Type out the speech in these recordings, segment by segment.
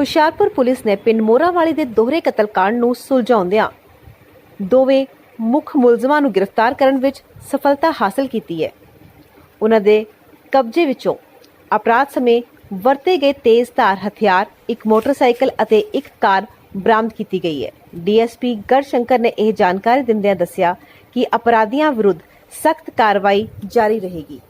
Hoshiarpur police ਨੇ ਪਿੰਡ ਮੋਰਾਵਾਲੀ ਦੇ ਦੋਹਰੇ ਕਤਲकांड ਨੂੰ ਸੁਲਝਾਉਂਦਿਆਂ ਦੋਵੇਂ ਮੁੱਖ ਮੁਲਜ਼ਮਾਂ ਨੂੰ ਗ੍ਰਿਫਤਾਰ ਕਰਨ ਵਿੱਚ ਸਫਲਤਾ ਹਾਸਲ ਕੀਤੀ ਹੈ। ਉਹਨਾਂ ਦੇ ਕਬਜ਼ੇ ਵਿੱਚੋਂ ਅਪਰਾਧ ਸਮੇਂ ਵਰਤੇ ਗਏ ਤੇਜ਼ਧਾਰ ਹਥਿਆਰ, ਇੱਕ ਮੋਟਰਸਾਈਕਲ ਅਤੇ ਇੱਕ ਕਾਰ ਬਰਾਮਦ ਕੀਤੀ ਗਈ ਹੈ। ਡੀਐਸਪੀ ਗੜਸ਼ੰਕਰ ਨੇ ਇਹ ਜਾਣਕਾਰੀ ਦਿੰਦਿਆਂ ਦੱਸਿਆ ਕਿ ਅਪਰਾਧੀਆਂ ਵਿਰੁੱਧ ਸਖਤ ਕਾਰਵਾਈ ਜਾਰੀ ਰਹੇਗੀ।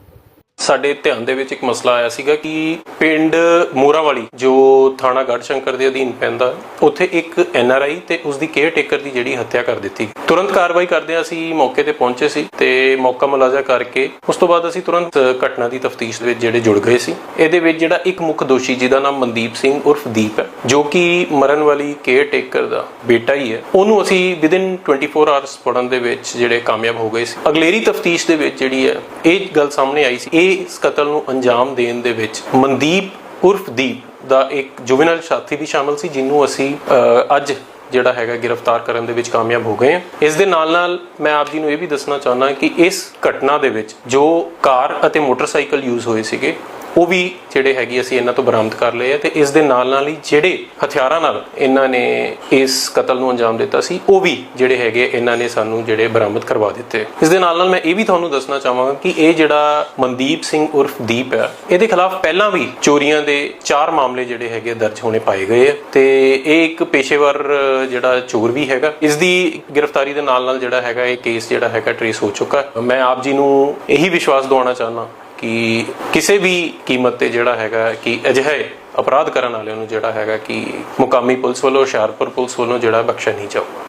ਸਾਡੇ ਧਿਆਨ ਦੇ ਵਿੱਚ ਇੱਕ ਮਸਲਾ ਆਇਆ ਸੀਗਾ ਕਿ ਪਿੰਡ ਮੋਰਾਵਾਲੀ, ਜੋ ਥਾਣਾ ਗੜਸ਼ੰਕਰ ਦੇ ਅਧੀਨ ਪੈਂਦਾ, ਉੱਥੇ ਇੱਕ ਐਨਆਰਆਈ ਤੇ ਉਸ ਦੀ ਕੇਅਰ ਟੇਕਰ ਦੀ ਜਿਹੜੀ ਹੱਤਿਆ ਕਰ ਦਿੱਤੀ। ਤੁਰੰਤ ਕਾਰਵਾਈ ਕਰਦੇ ਅਸੀਂ ਮੌਕੇ ਤੇ ਪਹੁੰਚੇ ਸੀ ਤੇ ਮੌਕਾ ਮੁਲਾਜ਼ਾ ਕਰਕੇ ਉਸ ਤੋਂ ਬਾਅਦ ਅਸੀਂ ਤੁਰੰਤ ਘਟਨਾ ਦੀ ਤਫਤੀਸ਼ ਦੇ ਵਿੱਚ ਜਿਹੜੇ ਜੁੜ ਗਏ ਸੀ। ਇਹਦੇ ਵਿੱਚ ਜਿਹੜਾ ਇੱਕ ਮੁੱਖ ਦੋਸ਼ੀ, ਜਿਹਦਾ ਨਾਮ ਮਨਦੀਪ ਸਿੰਘ ਉਰਫ ਦੀਪ ਹੈ, ਜੋ ਕਿ ਮਰਨ ਵਾਲੀ ਕੇਅਰ ਟੇਕਰ ਦਾ ਬੇਟਾ ਹੀ ਹੈ, ਉਹਨੂੰ ਅਸੀਂ ਵਿਦਿਨ 24 ਆਵਰਸ ਫੜਨ ਦੇ ਵਿੱਚ ਜਿਹੜੇ ਕਾਮਯਾਬ ਹੋ ਗਏ ਸੀ। ਅਗਲੇਰੀ ਤਫਤੀਸ਼ ਦੇ ਵਿੱਚ ਜਿਹੜੀ ਹੈ, ਇਹ ਗੱਲ ਸਾਹਮਣੇ ਆਈ ਸੀ। ਇਹ ਇਸ ਕਤਲ ਨੂੰ ਅੰਜਾਮ ਦੇਣ ਦੇ ਵਿੱਚ ਮਨਦੀਪ ਉਰਫ ਦੀਪ ਦਾ ਇੱਕ ਜੁਵੈਨਲ ਸਾਥੀ ਵੀ ਸ਼ਾਮਲ ਸੀ ਜਿਹਨੂੰ ਅਸੀਂ ਅਹ, ਅੱਜ ਜਿਹੜਾ ਹੈਗਾ ਗ੍ਰਿਫਤਾਰ ਕਰਨ ਦੇ ਵਿੱਚ ਕਾਮਯਾਬ ਹੋ ਗਏ ਹਾਂ। ਇਸ ਦੇ ਨਾਲ ਨਾਲ ਮੈਂ ਆਪ ਜੀ ਨੂੰ ਇਹ ਵੀ ਦੱਸਣਾ ਚਾਹੁੰਦਾ ਕਿ ਇਸ ਘਟਨਾ ਦੇ ਵਿੱਚ ਜੋ ਕਾਰ ਅਤੇ ਮੋਟਰਸਾਈਕਲ ਯੂਜ਼ ਹੋਏ ਸੀਗੇ ਉਹ ਵੀ ਜਿਹੜੇ ਹੈਗੇ ਅਸੀਂ ਇਹਨਾਂ ਤੋਂ ਬਰਾਮਦ ਕਰ ਲਏ ਆ ਤੇ ਇਸ ਦੇ ਨਾਲ ਨਾਲ ਹੀ ਜਿਹੜੇ ਹਥਿਆਰਾਂ ਨਾਲ ਇਹਨਾਂ ਨੇ ਇਸ ਕਤਲ ਨੂੰ ਅੰਜਾਮ ਦਿੱਤਾ ਸੀ, ਉਹ ਵੀ ਜਿਹੜੇ ਹੈਗੇ ਇਹਨਾਂ ਨੇ ਸਾਨੂੰ ਜਿਹੜੇ ਬਰਾਮਦ ਕਰਵਾ ਦਿੱਤੇ। ਇਸ ਦੇ ਨਾਲ ਨਾਲ ਮੈਂ ਇਹ ਵੀ ਤੁਹਾਨੂੰ ਦੱਸਣਾ ਚਾਹਾਂਗਾ ਕਿ ਇਹ ਜਿਹੜਾ ਮਨਦੀਪ ਸਿੰਘ ਉਰਫ ਦੀਪ ਹੈ ਇਹਦੇ ਖਿਲਾਫ ਪਹਿਲਾਂ ਵੀ ਚੋਰੀਆਂ ਦੇ ਚਾਰ ਮਾਮਲੇ ਜਿਹੜੇ ਹੈਗੇ ਦਰਜ ਹੋਣੇ ਪਾਏ ਗਏ ਆ ਤੇ ਇਹ ਇੱਕ ਪੇਸ਼ੇਵਰ ਜਿਹੜਾ ਚੋਰ ਵੀ ਹੈਗਾ, ਇਸ ਦੀ ਗ੍ਰਿਫਤਾਰੀ ਦੇ ਨਾਲ ਨਾਲ ਜਿਹੜਾ ਹੈਗਾ ਇਹ ਕੇਸ ਜਿਹੜਾ ਹੈਗਾ ਟ੍ਰੇਸ ਹੋ ਚੁੱਕਾ। ਮੈਂ ਆਪ ਜੀ ਨੂੰ ਇਹੀ ਵਿਸ਼ਵਾਸ ਦਿਵਾਉਣਾ ਚਾਹੁੰਦਾ ਕਿ ਕਿਸੇ ਵੀ ਕੀਮਤ ਤੇ ਜਿਹੜਾ ਹੈਗਾ ਕਿ ਅਜਿਹੇ ਅਪਰਾਧ ਕਰਨ ਵਾਲਿਆਂ ਨੂੰ ਜਿਹੜਾ ਹੈਗਾ ਕਿ ਮੁਕਾਮੀ ਪੁਲਿਸ ਵੱਲੋਂ, ਹੁਸ਼ਿਆਰਪੁਰ ਪੁਲਿਸ ਵੱਲੋਂ ਜਿਹੜਾ ਬਖਸ਼ਿਆ ਨਹੀਂ ਜਾਊਗਾ।